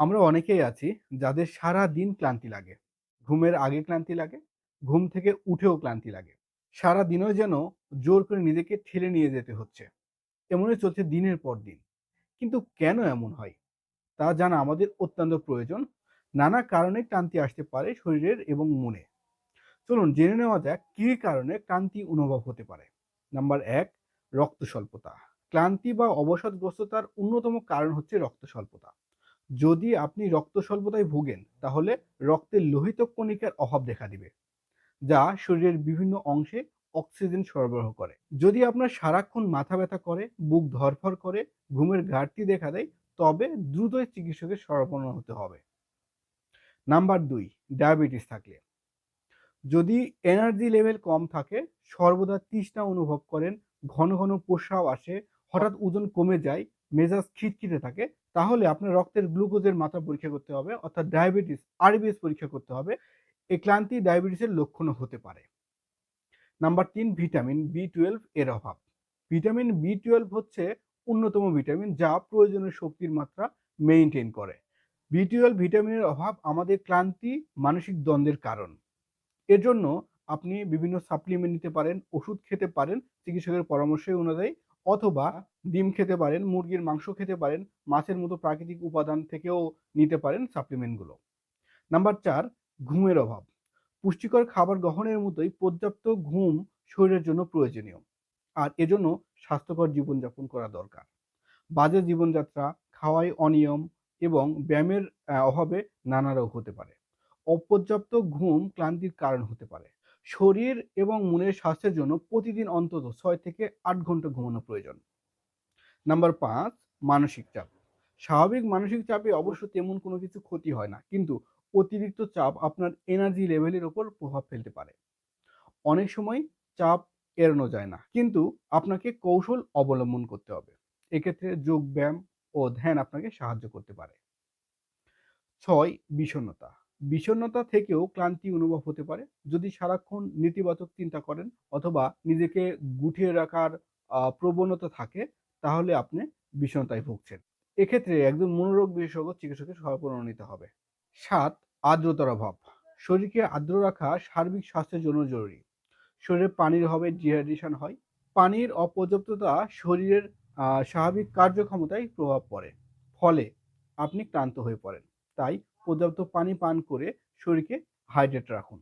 আমরা অনেকেই আছি যাদের সারা দিন ক্লান্তি লাগে। ঘুমের আগে ক্লান্তি লাগে, ঘুম থেকে উঠেও ক্লান্তি লাগে। সারা দিনও যেন জোর করে নিজেকে ঠেলে নিয়ে যেতে হচ্ছে। এমনই চলছে দিনের পর দিন। কিন্তু কেন এমন হয়? তা জানা আমাদের অত্যন্ত প্রয়োজন। নানা কারণে ক্লান্তি আসতে পারে শরীরের এবং মনে। চলুন জেনে নেওয়া যাক কী কারণে ক্লান্তি অনুভব হতে পারে। নাম্বার এক রক্ত স্বল্পতা। ক্লান্তি বা অবসাদগ্রস্ততার অন্যতম কারণ হচ্ছে রক্ত স্বল্পতা। যদি আপনি রক্ত স্বল্পতায় ভোগেন, তাহলে রক্তের লোহিত কণিকার অভাব দেখা দিবে, যা শরীরের বিভিন্ন অংশে অক্সিজেন সরবরাহ করে। যদি আপনার সারাক্ষণ মাথা ব্যথা করে, বুক ধরফর করে, ঘুমের ঘাটতি দেখা দেয়, তবে দ্রুতই চিকিৎসকের শরণাপন্ন হতে হবে। নাম্বার দুই, ডায়াবেটিস থাকলে। যদি এনার্জি লেভেল কম থাকে, সর্বদা তৃষ্ণা অনুভব করেন, ঘন ঘন প্রস্রাব আসে, হঠাৎ ওজন কমে যায়, মেজাজ খিটখিটে থাকে তাহলে আপনার রক্তের গ্লুকোজের মাত্রা পরীক্ষা করতে হবে, অর্থাৎ ডায়াবেটিস, আরবিএস পরীক্ষা করতে হবে। এই ক্লান্তি ডায়াবেটিসের লক্ষণও হতে পারে। নাম্বার তিন, ভিটামিন বি টুয়েলভ এর অভাব। ভিটামিন বি টুয়েলভ হচ্ছে অন্যতম ভিটামিন যা প্রয়োজনীয় শক্তির মাত্রা মেনটেন করে। বি টুয়েলভ ভিটামিনের অভাব আমাদের ক্লান্তি, মানসিক দ্বন্দ্বের কারণ। এর জন্য আপনি বিভিন্ন সাপ্লিমেন্ট নিতে পারেন, ওষুধ খেতে পারেন, চিকিৎসকের পরামর্শ অনুযায়ী অথবা ডিম খেতে পারেন, মুরগির মাংস খেতে পারেন, মাছের মতো প্রাকৃতিক উপাদান থেকেও নিতে পারেন সাপ্লিমেন্টগুলো। নাম্বার চার, ঘুমের অভাব। পুষ্টিকর খাবার গ্রহণের মতোই পর্যাপ্ত ঘুম শরীরের জন্য প্রয়োজনীয় আর এজন্য স্বাস্থ্যকর জীবনযাপন করা দরকার। বাজে জীবনযাত্রা, খাওয়াই অনিয়ম এবং ব্যায়ামের অভাবে নানা রোগ হতে পারে। অপর্যাপ্ত ঘুম ক্লান্তির কারণ হতে পারে। শরীর এবং মনের স্বাস্থ্যের জন্য প্রতিদিন অন্তত ছয় থেকে আট ঘণ্টা ঘুমানো প্রয়োজন। নাম্বার পাঁচ, মানসিক চাপ। স্বাভাবিক মানসিক চাপে অবশ্য তেমন কোনো কিছু ক্ষতি হয় না, কিন্তু অতিরিক্ত চাপ আপনার এনার্জি লেভেলের ওপর প্রভাব ফেলতে পারে। অনেক সময় চাপ এড়ানো যায় না, কিন্তু আপনাকে কৌশল অবলম্বন করতে হবে। এক্ষেত্রে যোগ ব্যায়াম ও ধ্যান আপনাকে সাহায্য করতে পারে। ছয়, বিষণ্ণতা। বিষণ্ণতা থেকেও ক্লান্তি অনুভব হতে পারে। যদি সারাক্ষণ নেতিবাচক চিন্তা করেন অথবা নিজেকে গুটিয়ে রাখার প্রবণতা থাকে, তাহলে আপনি বিষণ্ণতায় ভুগছেন। এক্ষেত্রে একজন মনোরোগ বিশেষজ্ঞ চিকিৎসকের সহপরামর্শ নিতে হবে। সাত, আর্দ্রতার অভাব। শরীরকে আর্দ্র রাখা সার্বিক স্বাস্থ্যের জন্য জরুরি। শরীরে পানির অভাবে ডিহাইড্রেশন হয়। পানির অপর্যাপ্ততা শরীরের স্বাভাবিক কার্যক্ষমতায় প্রভাব পড়ে। ফলে আপনি ক্লান্ত হয়ে পড়েন। তাই পর্যাপ্ত পানি পান করে শরীরকে হাইড্রেট রাখুন।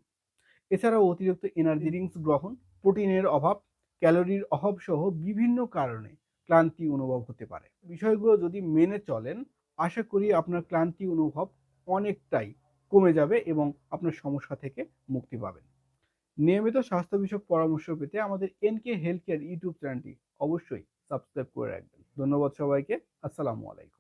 এছাড়াও অতিরিক্ত এনার্জি ড্রিঙ্কস গ্রহণ, প্রোটিনের অভাব ক্যালোরির অভাব সহ বিভিন্ন কারণে ক্লান্তি অনুভব হতে পারে। বিষয়গুলো যদি মেনে চলেন, আশা করি আপনার ক্লান্তি অনুভব অনেকটাই কমে যাবে এবং আপনার সমস্যা থেকে মুক্তি পাবেন। নিয়মিত স্বাস্থ্য বিষয়ক পরামর্শ পেতে আমাদের এনকে হেলথ কেয়ার ইউটিউব চ্যানেলটি অবশ্যই সাবস্ক্রাইব করে রাখবেন। ধন্যবাদ সবাইকে। আসসালামু আলাইকুম।